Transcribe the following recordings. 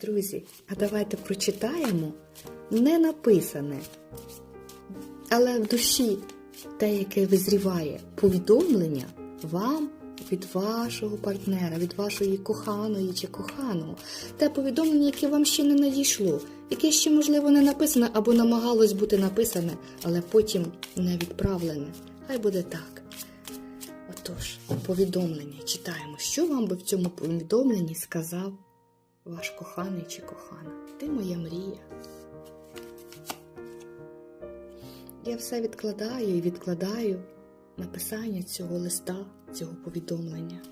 Друзі, а давайте прочитаємо не написане, але в душі те, яке визріває повідомлення вам від вашого партнера, від вашої коханої чи коханого. Те повідомлення, яке вам ще не надійшло, яке ще, можливо, не написане або намагалось бути написане, але потім не відправлене. Хай буде так. Отож, повідомлення читаємо, що вам би в цьому повідомленні сказав ваш коханий чи кохана. Ти моя мрія. Я все відкладаю і відкладаю написання цього листа, цього повідомлення.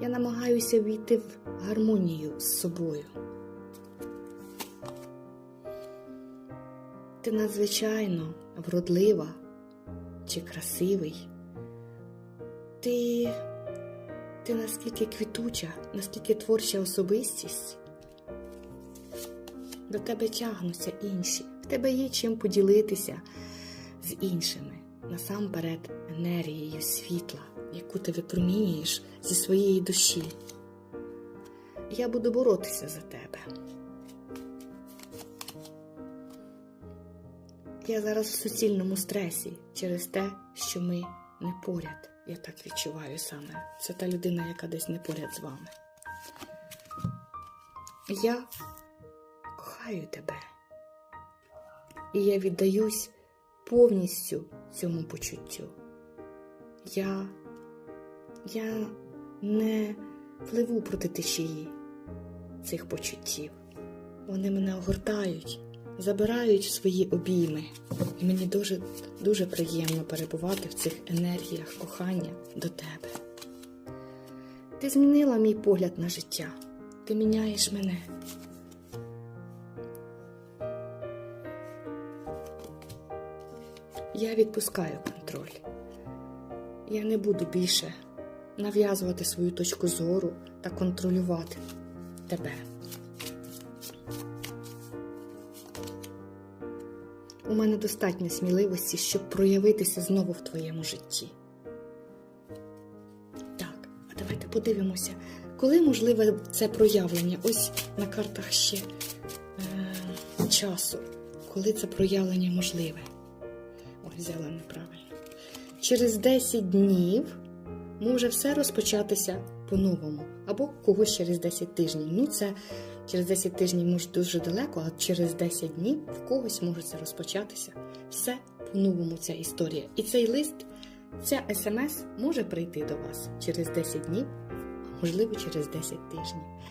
Я намагаюся війти в гармонію з собою. Ти надзвичайно вродлива чи красивий. Ти, ти наскільки квітуча, наскільки творча особистість. До тебе тягнуться інші. В тебе є чим поділитися з іншими. Насамперед, енергією світла, яку ти випромінюєш зі своєї душі. Я буду боротися за тебе. Я зараз в суцільному стресі через те, що ми не поряд. Я так відчуваю саме. Це та людина, яка десь не поряд з вами. Я кохаю тебе. І я віддаюсь повністю цьому почуттю. Я, я не пливу проти течії цих почуттів. Вони мене огортають, забирають свої обійми. І мені дуже, дуже приємно перебувати в цих енергіях кохання до тебе. Ти змінила мій погляд на життя. Ти міняєш мене. Я відпускаю контроль. Я не буду більше нав'язувати свою точку зору та контролювати тебе. У мене достатньо сміливості, щоб проявитися знову в твоєму житті. Так, а давайте подивимося, коли можливе це проявлення. Ось на картах ще е, часу, коли це проявлення можливе. Ой, взяла неправильно. Через 10 днів може все розпочатися по-новому. Або когось через 10 тижнів. Ну, це через 10 тижнів може дуже далеко, а через 10 днів в когось може це розпочатися. Все по-новому ця історія. І цей лист, ця смс може прийти до вас через 10 днів, а можливо через 10 тижнів.